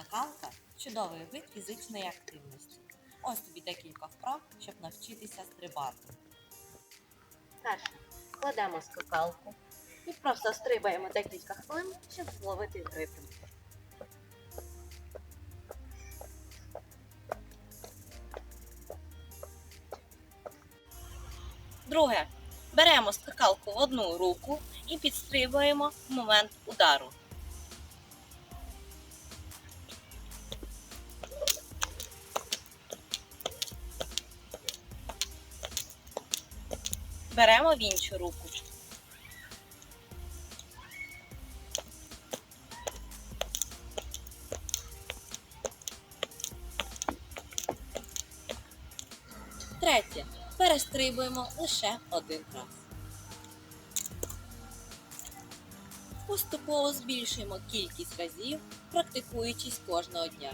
Скакалка чудовий вид фізичної активності. Ось тобі декілька вправ, щоб навчитися стрибати. Перше. Кладемо скакалку і просто стрибаємо декілька хвилин, щоб зловити ритм. Друге. Беремо скакалку в одну руку і підстрибуємо в момент удару. Беремо в іншу руку. Третє. Перестрибуємо лише один раз. Поступово збільшуємо кількість разів, практикуючись кожного дня.